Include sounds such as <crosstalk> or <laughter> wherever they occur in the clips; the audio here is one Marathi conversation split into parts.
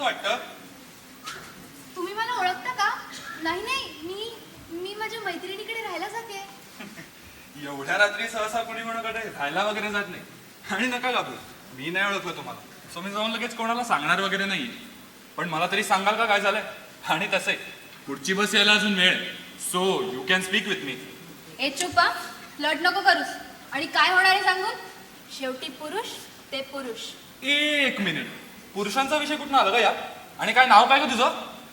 वाटतं? तुम्ही मला ओळखता का? नाही नाही मी मी माझ्या मैत्रिणीकडे राहायला जाते. <laughs> एवढ्या रात्री सहसा कोणी कोणाकडे राहायला वगैरे जात नाही. आणि नका घाबरू मी नाही ओळखलं तुम्हाला. सो मी जाऊन लगेच कोणाला सांगणार वगैरे नाही पण मला तरी सांगाल का काय झालंय? आणि तसंही पुढची बस यायला अजून वेळ so you can speak with me ए चुपा लट नको करूस. आणि काय होणार आहे सांगून? शेवटी पुरुष ते पुरुष. एक मिनिट. पुरुषांचा विषय कुठून आला का या आणि काय नाव काय तुझं?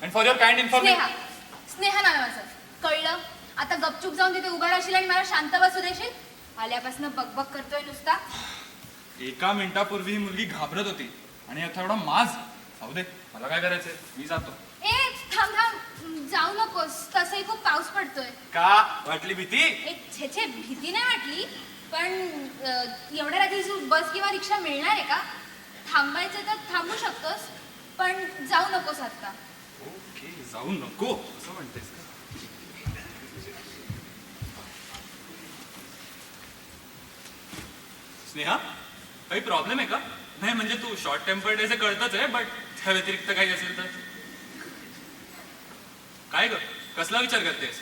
And for your kind Sneha. Information Sneha नाव आहे माझं कळलं? आता गपचूप जाऊन तिथे उभा राहशील आणि मला शांत बसू देशील? आल्यापासून बकबक करतोय नुसता. एका मिनिटापूर्वी ही मुलगी घाबरत होती. आणि आता एवढा माज. जाऊ दे मला काय करायचंय? मी जातो. ए थांब थांब. जाऊ नकोस. तसंही खूप पाऊस पडतोय. का? वाटली भीती? एक छे छे भीती नाही वाटली. पण अं, एवढ्या रात्री बस किंवा रिक्षा मिळणार आहे का? थांबायचं तर थांबू शकतोस पण जाऊ नकोस आता. ओके जाऊ नको असं म्हणतेस का? स्नेहा काही प्रॉब्लेम आहे का? नाही म्हणजे तू शॉर्ट टेम्पर्ड आहे कळतच आहे बट त्या व्यतिरिक्त काही असेल तर? काय ग? कसला विचार करतेस?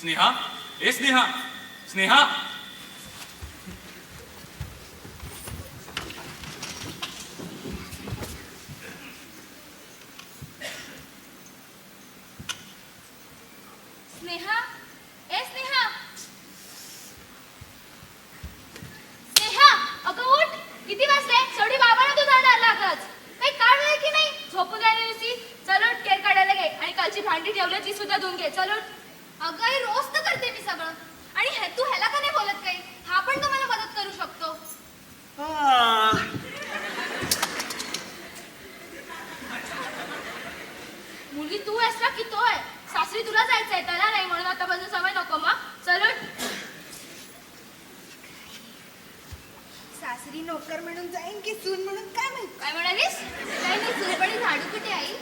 स्नेहा? ए स्नेहा स्नेहा! स्नेहा ए स्नेहा स्नेहा अगं उठ किती वाजले शेवटी बाबाला तू जाणार लागच काही काळ आहे की नाही झोपून राहिली नुसती चल उठ केर काढायला घे आणि कालची भांडी सुद्धा धुवून घे चल अगं आई रोज तर करते मी सगळं. आणि हे तू ह्याला का नाही बोलत काही? हा पण तुम्हाला मदत करू शकतो. मुलगी तू आहेस ना की तो आहे. सासरी तुला जायचंय त्याला नाही म्हणून आतापासून सवय नको मग. चल. सासरी नोकर म्हणून जाईन की सून म्हणून काय माहीत? काय म्हणालीस? काही नाही झुरपणी झाडू कुठे आई?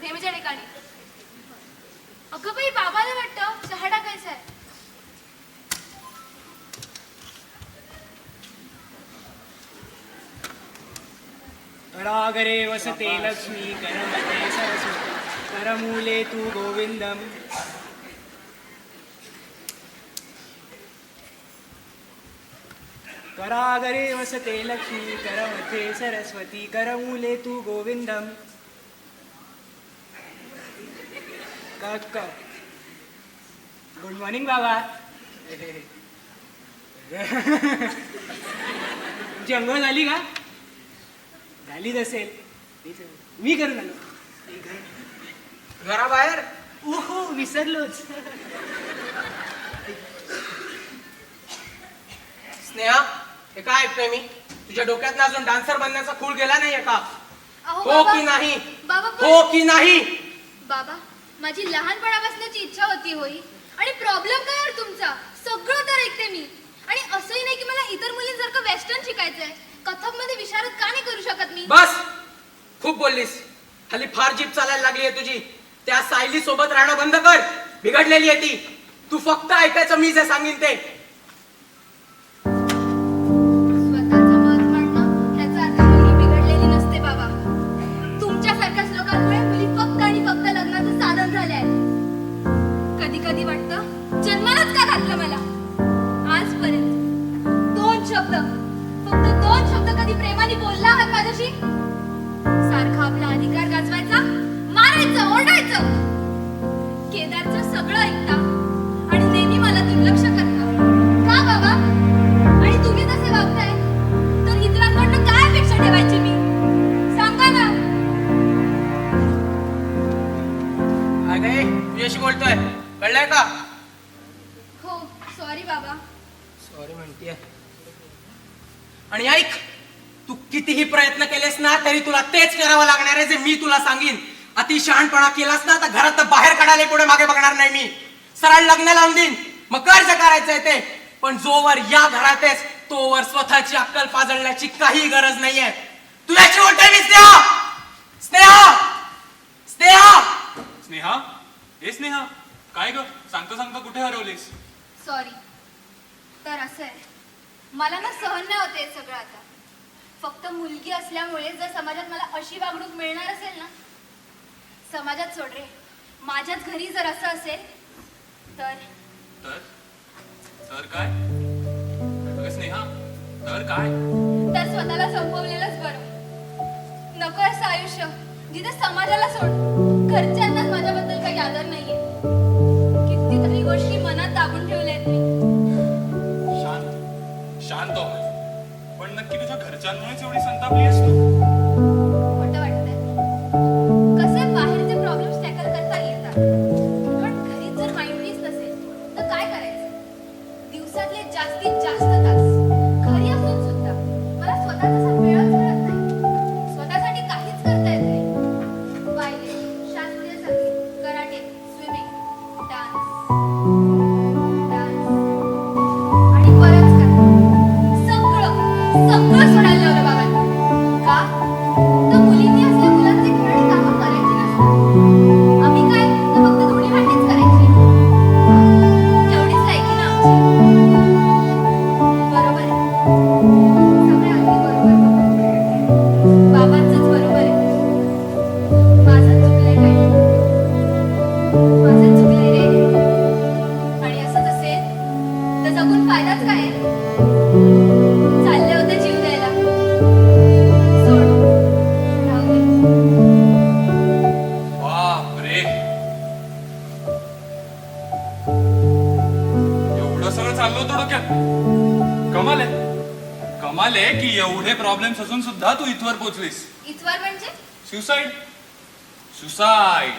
नेहमीच्या ठिकाणी अगं बाई बाबाला वाटतं. चहा टाकायचा आहे. रागरे वसते लक्ष्मी करमते सरस्वती. करमूले तू गोविंदम. करागरे वसते लक्ष्मी करमते सरस्वती. करमूले तू गोविंदम. गुड मॉर्निंग बाबा. तुमची अंघोळ झाली का? झालीच असेल. मी करून आलो. घराबाहेर? ओहो विसरलोच. स्नेहा हे काय ऐकतोय मी? तुझ्या डोक्यात अजून डान्सर बनण्याचा खूळ गेला नाहीये का? हो की नाही? हो की नाही? बाबा माझी लहानपणापासूनची इच्छा होती होई. आणि प्रॉब्लेम काय यार तुमचा? सगळं तर ऐकते मी. आणि असंही नाही की मला इतर मुलींसारखं वेस्टर्न शिकायचंय. कथकमध्ये विशारद का नाही करू शकत मी? बस! खूप बोललीस. हल्ली फार जीप चालायला लागली आहे तुझी. त्या सायली सोबत राहणं बंद कर. बिघडलेली आहे ती. तू फक्त ऐकायचं मी जे सांगेन ते. जन्मालाच का घातलं मला? आजपर्यंत. दोन शब्द. फक्त दोन शब्द कधी प्रेमाने बोलला आहात माझ्याशी? सारखा आपला अधिकार गाजवायचा मारायचं ओरडायचं. केदारचं सगळं ऐकता आणि नेहमी मला दुर्लक्ष करता. का बाबा? आणि तुम्ही तसे वागताय? तर इतरांकडनं काय अपेक्षा ठेवायची मी? सांगा ना. अरे तुझ्याशी बोलतोय. कळलंय का? बाबा. सॉरी म्हणतीये. आणि ऐक तू कितीही प्रयत्न केलेस ना तरी तुला तेच करावं लागणार आहे जे मी तुला सांगीन. अति शहाणपणा केलास ना तर घरात बाहेर काढायला पुढे मागे बघणार नाही मी. सरळ लग्न लावून देईन. मग कर्ज करायचंय ते. पण जोवर या घरात आहेस तोवर स्वतःची अक्कल पाजळण्याची काही गरज नाहीये. तुझ्याची ओळख मी स्नेहा! स्नेहा! स्नेहा! स्नेहा? ए स्नेहा काय ग? सांगता सांगता कुठे हरवलीस? सॉरी तर असं आहे मला ना सहन नाही होते सगळं आता. फक्त मुलगी असल्यामुळे जर समाजात मला अशी वागणूक मिळणार असेल ना समाजात सोड रे. माझ्याच घरी जर असं असेल तर? तर? तर काय? अगं स्नेहा तर काय? तर स्वतःला संपवलेलंच बरं. नको असं आयुष्य. जिथे समाजाला सोड घरच्यांनाच माझ्याबद्दल काही आदर नाहीये. कितीतरी गोष्टी मनात दाबून ठेवल्या आहेत मी. की तुझ्या घरच्यांमुळेच एवढी संतापली आहेस तू? खोटं वाटतंय. कसे बाहेरचे प्रॉब्लेम्स टॅकल करता येतात? कमाल आहे. कमाल आहे की एवढे प्रॉब्लेम्स असून सुद्धा तू इथवर पोहोचलीस इथवर म्हणजे? सुसाईड सुसाईड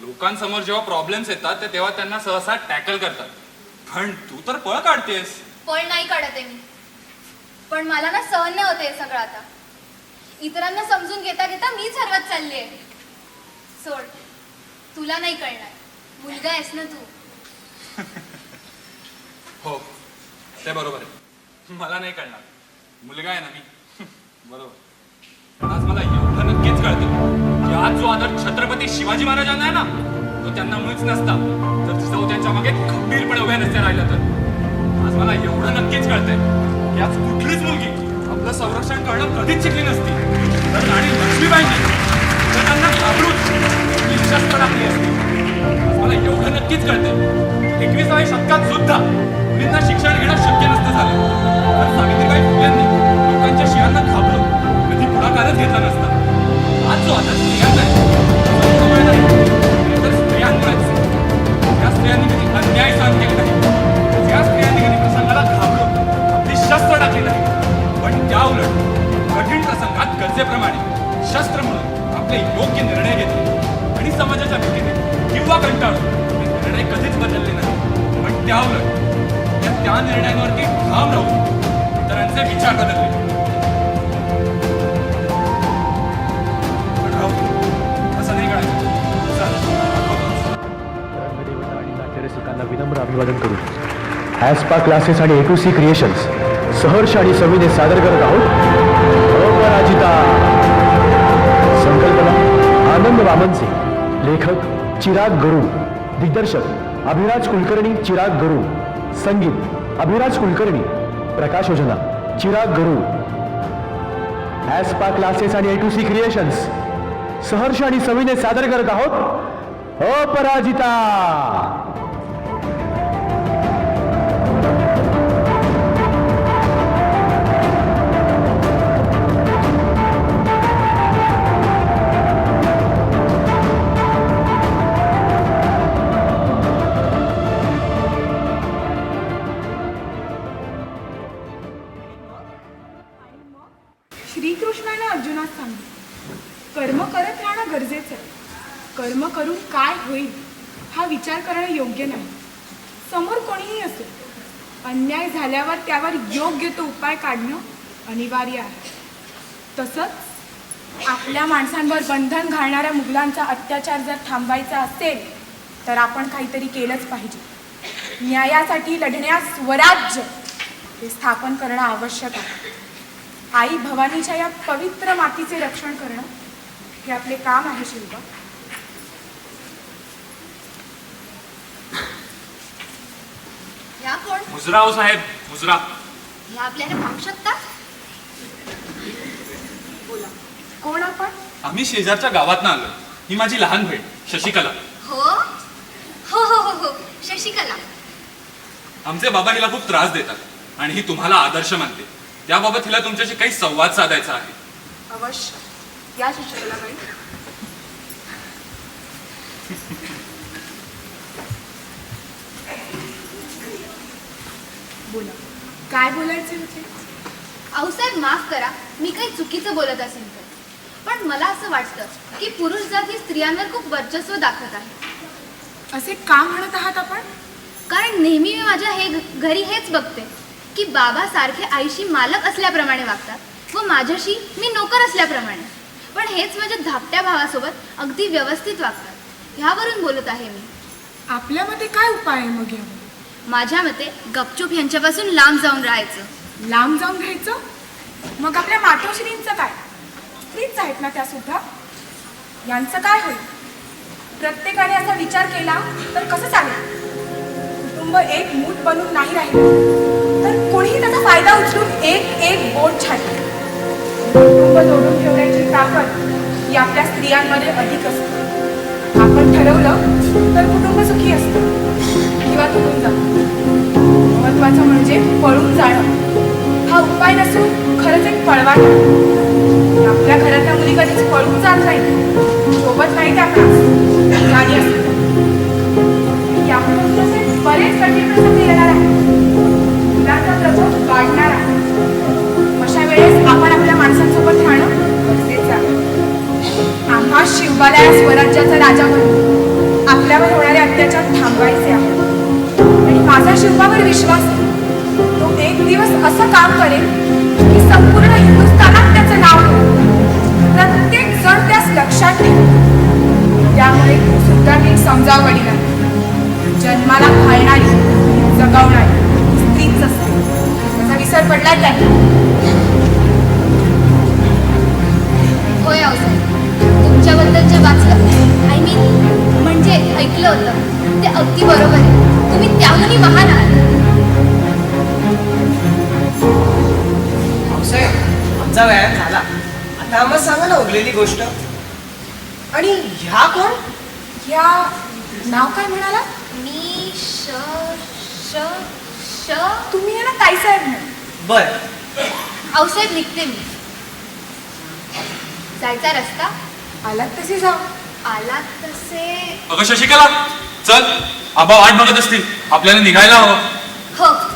लोकांसमोर जेव्हा प्रॉब्लेम्स येतात ते तेव्हा त्यांना सहसा टॅकल करतात. पण तू तर पळ काढतेस. पळ नाही काढत आहे मी. पण मला ना सहन नाही होते हे सगळं आता. इतरांना समजून घेता घेता मीच हरवत चालली आहे. सोड तुला नाही कळणार. मुलगा आहेस ना तू. <laughs> हो ते बरोबर आहे. मला नाही कळणार. मुलगा आहे ना मी. <laughs> बरोबर. पण आज मला एवढं नक्कीच कळतं. की आज जो आदर छत्रपती शिवाजी महाराजांना आहे ना तो त्यांना मुळीच नसता. तर जिजाऊ त्यांच्या मागे खंबीरपणे उभ्या नसत्या राहिल्या तर आज मला एवढं नक्कीच कळतंय की आज कुठलीच मुलगी आपलं संरक्षण करणं कधीच शिकली नसती. तर राणी लक्ष्मीबाईंनी तर त्यांना घाबरून आपली शस्त्र टाकली असती मला एवढं नक्कीच कळतंय. एकविसाव्या शतकात सुद्धा मुलींना शिक्षण घेणं शक्य नसतं झालं. तर नाही त्या उलट त्या त्या निर्णयांवरती ठाम राहून इतरांचे विचार बदलले पण राहू. असं नाही करायचं विनम्र अभिवादन करू. ॲस्पा क्लासेस आणि ए टू सी क्रिएशन्स सहर्ष आणि सविने सादर करत आहोत. अपराजिता संकल्पना. आनंद वामनसे लेखक चिराग गरू. दिग्दर्शक अभिराज कुलकर्णी चिराग गरू. संगीत अभिराज कुलकर्णी. प्रकाश योजना चिराग गरू. ॲस्पा क्लासेस आणि ए टू सी क्रिएशन्स सहर्ष आणि सविने सादर करत आहोत अपराजिता! अन्याय झाल्यावर त्यावर योग्य तो उपाय काढणं अनिवार्य आहे. तसंच आपल्या माणसांवर बंधन घालणाऱ्या मुघलांचा अत्याचार जर थांबायचा असेल तर आपण काहीतरी केलंच पाहिजे. न्यायासाठी लढण्यास स्वराज्य हे स्थापन करणं आवश्यक आहे. आई भवानीच्या या पवित्र मातीचे रक्षण करणं हे आपले काम आहे शिल्पा. मुजराव साहेब मुजरा या आपल्याला पाहू शकता? बोला. कोण आपण? आम्ही शेजारच्या गावात आलो ही माझी लहान बहीण शशिकला. हो? हो हो हो हो. शशिकला. आमचे बाबा हिला खूप त्रास देतात आणि ही तुम्हाला आदर्श मानते. त्याबाबत हिला तुमच्याशी काही संवाद साधायचा आहे. अवश्य. या शिक्षकाकडे बोला. काय बोलायचे होते? आऊसाहेब माफ करा. मी काही चुकीचं बोलत असेल तर. पण मला असं वाटतं की पुरुष जात ही स्त्रियांवर खूप वर्चस्व दाखवत आहे. असे का म्हणत आहात आपण? कारण नेहमी मी माझ्या हे घरी हेच बघते की बाबा सारखे आईशी मालक असल्याप्रमाणे वागतात व माझ्याशी मी नोकर असल्याप्रमाणे. पण हेच माझ्या धाकट्या भावासोबत अगदी व्यवस्थित वागतात. ह्यावरून बोलत आहे मी. आपल्या मते काय उपाय आहे मग यावर? माझ्या मते गपचूप यांच्यापासून लांब जाऊन राहायचं. लांब जाऊन घ्यायचं मग आपल्या मातोश्रींचं काय? स्त्रीच आहेत ना त्या सुद्धा यांचं काय होईल? प्रत्येकाने असा विचार केला तर कसं चालेल? कुटुंब एक मूठ बनून नाही राहिलं तर कोणीही त्याचा फायदा उचलून एक एक बोट छाडते कुटुंब जोडून ठेवण्याची ताकद ही आपल्या स्त्रियांमध्ये अधिक असते. आपण ठरवलं तर कुटुंब सुखी असतं. किंवा तुटून जाणं महत्वाचं म्हणजे पळून जाणं. हा उपाय नसून खरंच एक पळवाट आपल्या घरातल्या मुली कधीच पळून जात नाही. सोबत नाही त्या गाणी असतात यापुढे बरेच कठीण प्रसंग येणार आहे मुलांचा प्रभाव वाढणार आहे. अशा वेळेस आपण आपल्या माणसांसोबत राहणं गरजेचं आहे. आम्हा शिवबाला या स्वराज्याचा राजा म्हणून आपल्यावर होणारे अत्याचार थांबवायचे आहे माझा शिल्पावर विश्वास. आहे तो एक दिवस असं काम करेल की संपूर्ण हिंदुस्थानात त्याचं नाव प्रत्येक जण त्यास लक्षात ठेव त्यामुळे तू सुद्धा नीट समजाव वडिला जन्माला घालणारी जगवणारी स्त्रीच असते त्याचा विसर पडला नाही. होय आऊसाहेब तुमच्याबद्दल जे वाचलं आय मीन म्हणजे ऐकलं होतं ते अगदी बरोबर आहे. उरलेली गोष्ट. आणि ह्या कोण? या नाव काय म्हणाला? मी श श श. तुम्ही आहे ना ताईसाहेब म्हणून बर. आऊसाहेब निघते मी. जायचा रस्ता? आलात तसे जाऊ आलात तसे. अगं शशिकला चल. आबा वाट बघत असतील. आपल्याला निघायला हवं. हो.